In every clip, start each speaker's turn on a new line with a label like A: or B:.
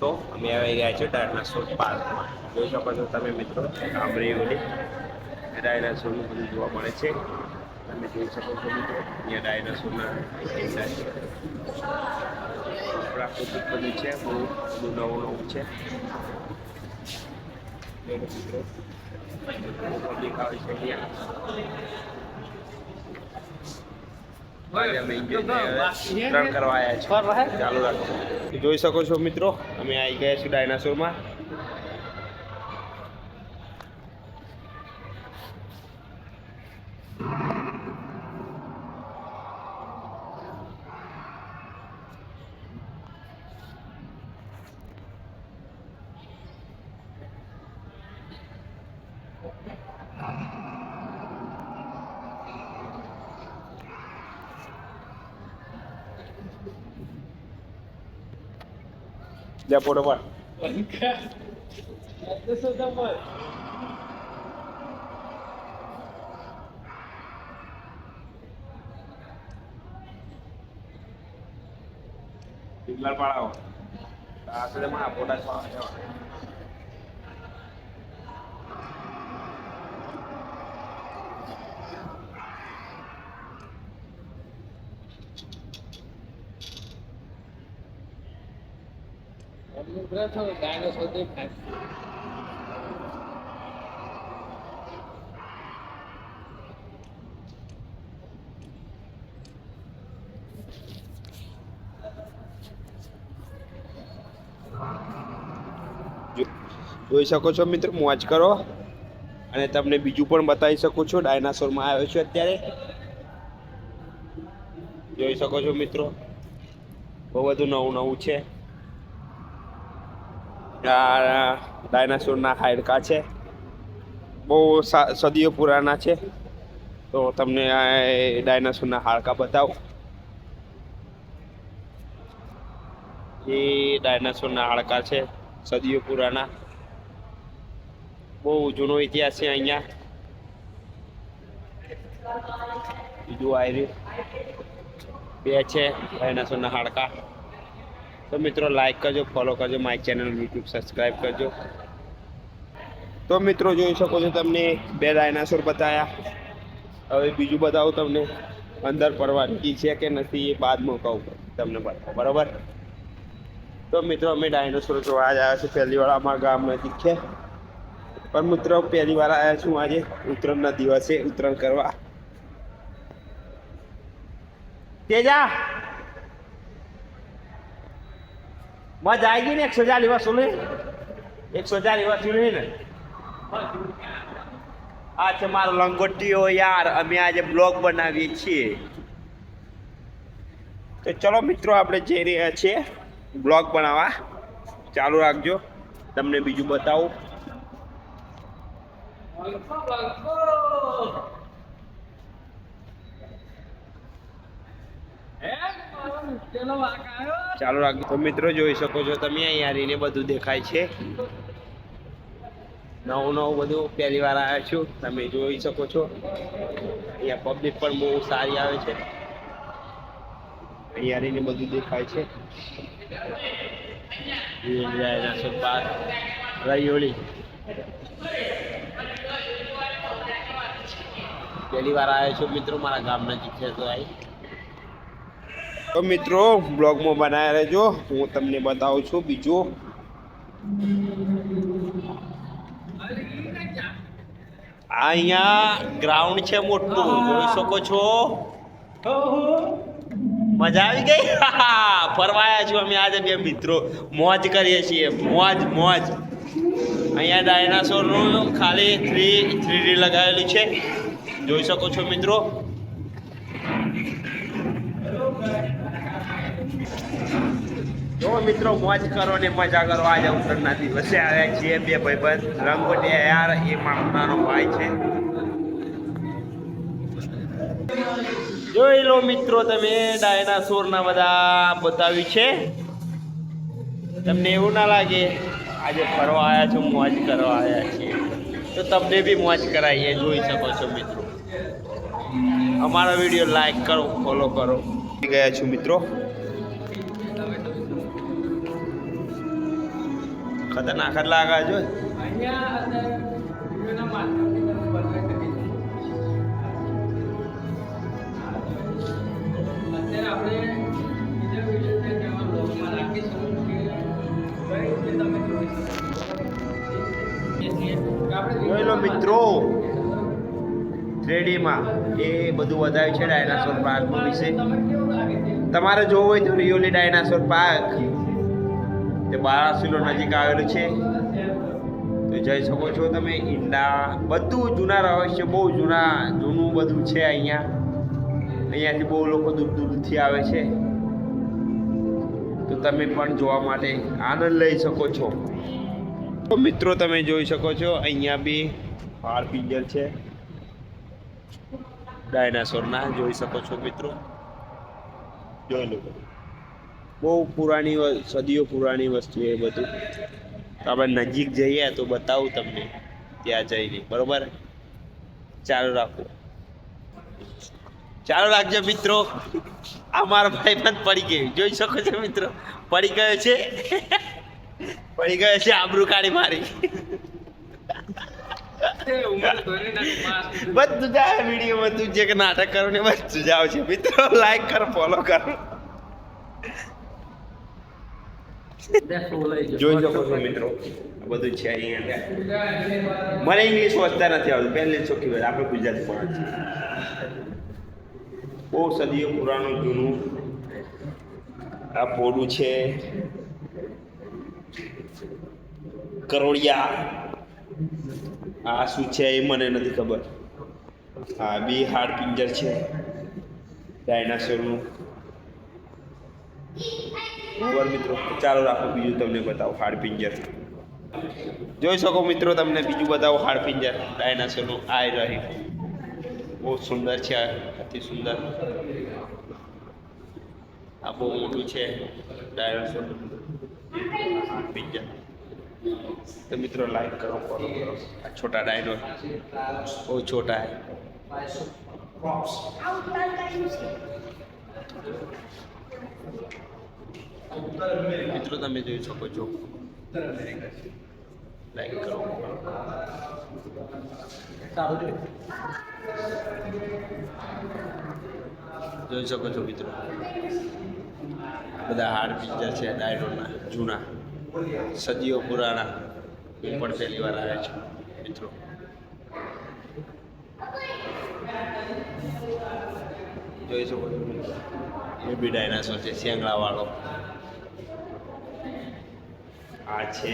A: તો અમે આવી ગયા છીએ ડાયનાસોર પાર્કમાં. જોઈ શકો છો તમે મિત્રો આંબરી ઓલી ડાયનાસોરનું બધું જોવા મળે છે. તમે જોઈ શકો છો મિત્રો, અહીંયા ડાયનાસોરના ઈંડા છે. પ્રાકૃતિક બધું છે, બહુ બધું નવું નવું છે. મિત્રો પબ્લિક આવે છે અહીંયા. ત્રણ કરવા આવ્યા છે ચાલુ રાખો. જોઈ શકો છો મિત્રો અમે આવી ગયા છીએ ડાયનાસોરમાં. લે ફોટો પાડ પાડાવો માં ફોટા જોઈ શકો છો મિત્રો મોજ કરો અને તમને બીજું પણ બતાવી શકું છું. ડાયનાસોરમાં આવ્યો છું અત્યારે. જોઈ શકો છો મિત્રો, બહુ બધું નવું નવું છે. આ ડાયનાસોરના હાડકા છે. બહુ સદીઓ પુરાના છે. તો તમને ડાયનાસોરના હાડકા બતાવું. એ ડાયનાસોરના હાડકા છે, સદીઓ પુરાના. બહુ જૂનો ઇતિહાસ છે અહીંયા. બીજું આવ્યું બે છે ડાયનાસોરના હાડકા. તો મિત્રો લાઈક કરજો ફોલો કરજો મારી ચેનલ યુટ્યુબ સબસ્ક્રાઈબ કરજો. તો મિત્રો જોઈ શકો છો તમને બે ડાયનાસોર બતાવ્યા હવે બીજું બતાવું તમને અંદર પરવાનગી છે કે નથી એ બાદમાં કહું તમને બતાવો, બરાબર? તો મિત્રો અમે ડાયનોસોર જોવા જ આવ્યા છીએ પહેલી વાર અમારા ગામ નજીક છે. પણ મિત્રો પહેલી વાર આવ્યા છું આજે, ઉત્તરાયણના દિવસે ઉત્તરાયણ કરવા. તેજા! મજા આવી ગઈ ને એકસો ચાલીસ સુને એકસો ચાલીસ સુને ને? આ મારો લંગોટીઓ યાર, અમે આજે બ્લોગ બનાવીએ છીએ. તો ચલો મિત્રો, આપણે જઈ રહ્યા છીએ બ્લોગ બનાવવા. ચાલુ રાખજો, તમને બીજું બતાવું.
B: આવ્યો
A: ચાલુ રાખજો. તો મિત્રો જોઈ શકો છો તમે અહીંયા રહીને બધું દેખાય છે. નવું નવું બધું પહેલી વાર આવ્યા છું. તમે જોઈ શકો છો. અહીંયા પબ્લિક પણ બહુ સારી આવે છે. અહીંયા રહીને બધું દેખાય છે. પાર્ક પહેલી વાર આવ્યો છું મિત્રો, મારા ગામ નજીક છે તો આવી તો મિત્રો, બ્લોગમાં બનાવી રહેજો. હું તમને બતાવું છું બીજું. આ અહીંયા ગ્રાઉન્ડ છે મોટું. જોઈ શકો છો. મજા આવી ગઈ? ફરવાયા છું અમે આજે બે મિત્રો. મોજ કરીએ છીએ. મોજ મોજ. અહીંયા ડાયનાસોરનું ખાલી થ્રી થ્રી લગાવેલું છે. જોઈ શકો છો મિત્રો. જો મિત્રો, મોજ કરો ને મજા કરો. આજે ઉત્તરના દિવસે આવ્યા છીએ બે ભાઈબંધ. રંગોટી યાર, એ મામનાનો ભાઈ છે. જોઈ લો મિત્રો, તમે ડાયનાસોરના બધા બતાવ્યું છે. તમને એવું ના લાગે, આજે ફરવા આવ્યા છો, મોજ કરવા આવ્યા છીએ. તો તમને બી મોજ કરાવીએ, જોઈ શકો છો મિત્રો. અમારો વીડિયો લાઈક કરો ફોલો કરો. ગયા છું મિત્રો. ખતરનાક લાગે જો થ્રીડીમાં એ બધું વધારે છે ડાયનાસોર પાર્ક વિશે. તમારે જોવું હોય તો રિયોલી ડાયનાસોર પાર્ક તે બારાસિલો નજીક આવેલું છે. તો જઈ શકો છો તમે. ઈંડા, બધું જૂના રહસ્ય, બહુ જૂના, જૂનું બધું છે અહીંયા. અહીંયાથી બહુ લોકો દૂર દૂરથી આવે છે. તો તમે પણ જોવા માટે આનંદ લઈ શકો છો. તો મિત્રો, તમે જોઈ શકો છો, અહીંયા બી ફાર પિંજર છે. ડાયનાસોરના જોઈ શકો છો મિત્રો. જોઈ લો બહુ પુરાણી સદીઓ પુરાણી વસ્તુ એ બધું. તો આપણે નજીક જઈએ તો બતાવું તમને ત્યાં જઈને. બરોબર? ચાલુ રાખો. ચાલુ રાખજો મિત્રો. આ મારો ભાઈ પણ પડી ગયો. જોઈ શકો છો મિત્રો. પડી ગયો છે. પડી ગયો છે આબરૂ કાઢી મારી
B: ઉંમર ધોરી નાખી માસ્ક
A: બધું જાય વીડિયો તું જે કે નાટક કરો ને બધું જ આવશે. મિત્રો લાઈક કરો ફોલો કરો. જોઈ શકો છો મિત્રો બધું છે અહીંયા. મને ઇંગ્લિશ વાંચતા નથી આવતું, પહેલી ચોખ્ખી વાત, આપણે ગુજરાતી પણ બહુ સદીઓ પુરાણું, જૂનું. આ પોડું છે. કરોડિયા આ શું છે એ મને નથી ખબર. આ બી હાડ પિંજર છે. ડાયનાસોરનું. બરાબર મિત્રો, ચાલો રાખો બીજું તમને બતાવો હાડ પિંજર. જોઈ શકો મિત્રો તમને બીજું બતાવો હાડ પિંજર, ડાયનાસોરનું. આ રહી બહુ સુંદર છે અતિ સુંદર. આ બહુ મોટું છે ડાયનાસોર પિંજર. તો મિત્રો લાઈક કરો ફોલો કરો. આ છોટા ડાયનો બહુ છોટા હે મિત્રો તમે જોઈ શકો છો. લાઈક કરો. જોઈ શકો છો મિત્રો. બધા હાડ પિક્ચર છે ડાયરોના, જૂના. સદીઓ પુરાણા હું પણ પહેલી વાર આવ્યા છું, મિત્રો. જોઈ શકો એ બી ડાયનાસોર છે શેંગડાવાળો આ છે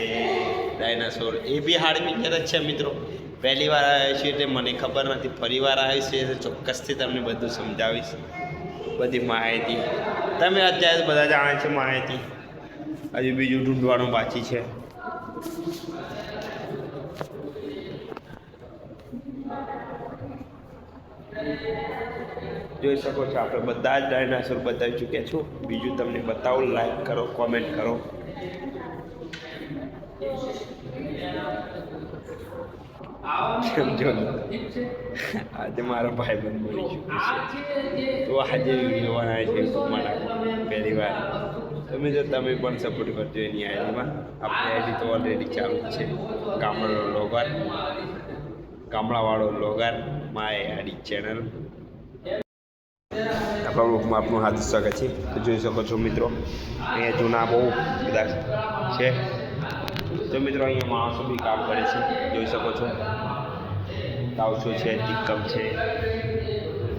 A: ડાયનાસોર એ બી હાડ પિક્ચર જ છે, મિત્રો. પહેલી વાર આવ્યો છે એટલે મને ખબર નથી. ફરી વાર આવ્યો છે એટલે ચોક્કસથી તમને બધું સમજાવીશ. બધી માહિતી. તમે અત્યારે બધા જાણે છે માહિતી. હજુ બીજું ઢૂંઢવાનું બાકી છે. જોઈ શકો છો, આપણે બધા જ ડાયનાસોર બતાવી ચૂક્યા છું. બીજું તમને બતાવો લાઈક કરો કોમેન્ટ કરો. સમજો આજે મારો ભાઈ બંધ મળી ચૂક્યો તો આજે વીડિયો બનાવે છે પહેલી વાર. તમે જો, તમે પણ સપોર્ટ કરજો એની આઈડીમાં. આપણી આઈડી તો ઓલરેડી ચાલુ છે. ગામડાનો લોગર, ગામડાવાળો લોગર, માય આઈડી ચેનલ. આપણા બ્લોગમાં આપનું હાર્દિક સ્વાગત છે. જોઈ શકો છો મિત્રો, અહીંયા જૂના બહુ બધા છે. તો મિત્રો, અહીંયા માણસો બી કામ કરે છે. જોઈ શકો છો. તાવસો છે ટીકમ છે.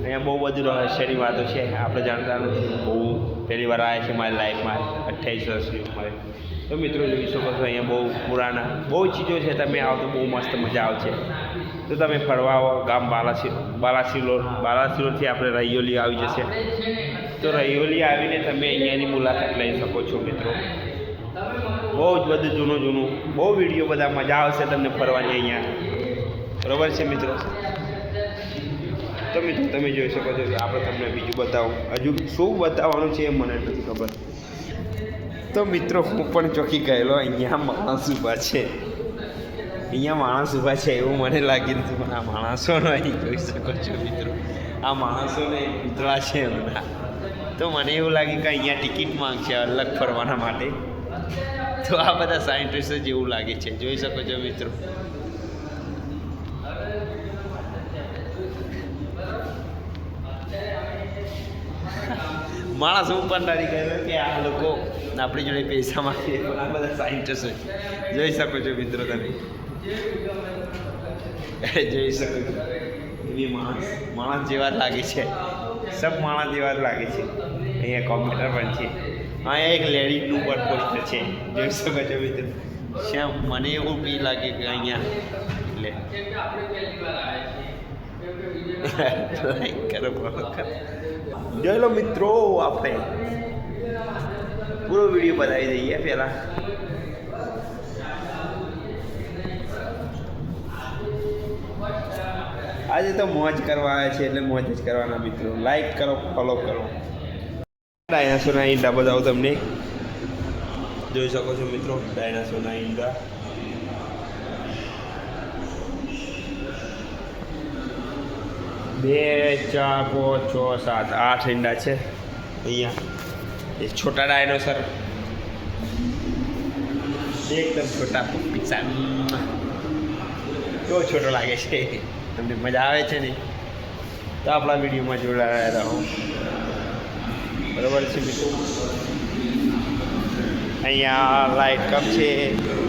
A: અહીંયા બહુ બધું રહસ્યની વાતો છે, આપણે જાણતા નથી. બહુ પહેલી વાર આવ્યા છે મારી લાઈફમાં, અઠ્યાવીસ વર્ષની ઉંમરે. તો મિત્રો, જોઈ શકો છો, અહીંયા બહુ પુરાના, બહુ ચીજો છે, તમે આવો તો બહુ મસ્ત મજા આવશે. તો તમે ફરવા આવો, ગામ બાલાસી બાલાસિલોર બાલાસિલોરથી આપણે રૈયોલી આવી જશે. તો રૈયોલી આવીને તમે અહીંયાની મુલાકાત લઈ શકો છો, મિત્રો. બહુ જ બધું જૂનું જૂનું બહુ વીડિયો બધા, મજા આવશે તમને ફરવાની અહીંયા. બરોબર છે, મિત્રો? તો મિત્રો તમે જોઈ શકો છો કે આપણે તમને બીજું બતાવું. હજુ શું બતાવવાનું છે એ મને નથી ખબર. તો મિત્રો, હું પણ ચોકી ગયેલો. અહીંયા માણસ ઊભા છે. અહીંયા માણસ ઊભા છે એવું મને લાગી નથી પણ આ માણસોનો અહીં જોઈ શકો છો મિત્રો. આ માણસોને ઉતરા છે એમના. તો મને એવું લાગે કે અહીંયા ટિકિટ માંગશે અલગ ફરવાના માટે. તો આ બધા સાયન્ટિસ્ટ જેવું લાગે છે. જોઈ શકો છો મિત્રો. માણસ હું પણ તારી કહ્યું કે આ લોકો આપણી જોડે પૈસા માંગે આ બધા સાયન્ટિસ્ટ જોઈ શકો છો મિત્રો તમે. જોઈ શકો છો. એવી માણસ માણસ જેવા જ લાગે છે. સબ માણસ જેવા જ લાગે છે. અહીંયા કોમ્પ્યુટર પણ છે. અહીંયા એક લેડીઝનું પણ પોસ્ટર છે. જોઈ શકો છો મિત્રો. શ્યામ, મને એવું બી લાગે કે અહીંયા, એટલે
B: કેમ કે આપણે પહેલી વાર આવ્યા છીએ કેમ કે વિજય
A: લાઈક કરો જોઈ લો મિત્રો, આપણે પૂરો વીડિયો બતાવી દઈએ પહેલાં. આજે તો મોજ કરવા આવ્યા છે, એટલે મોજ જ કરવાના મિત્રો. લાઈક કરો ફોલો કરો. ડાયનાસોરના ઈંડા બતાવું તમને. જોઈ શકો છો મિત્રો ડાયનાસોરના ઈંડા. બે ચાર પાંચ છ સાત આઠ ઈંડા છે. અહીંયા. એ છોટા ડાયનોસર. એકદમ છોટા પિઝા કેવો છોટો લાગે છે. તમને મજા આવે છે ને? તો આપણા વિડીયોમાં જોડાયા રહો. બરાબર છે મિત્રો? અહીંયા લાઇટ કપ છે.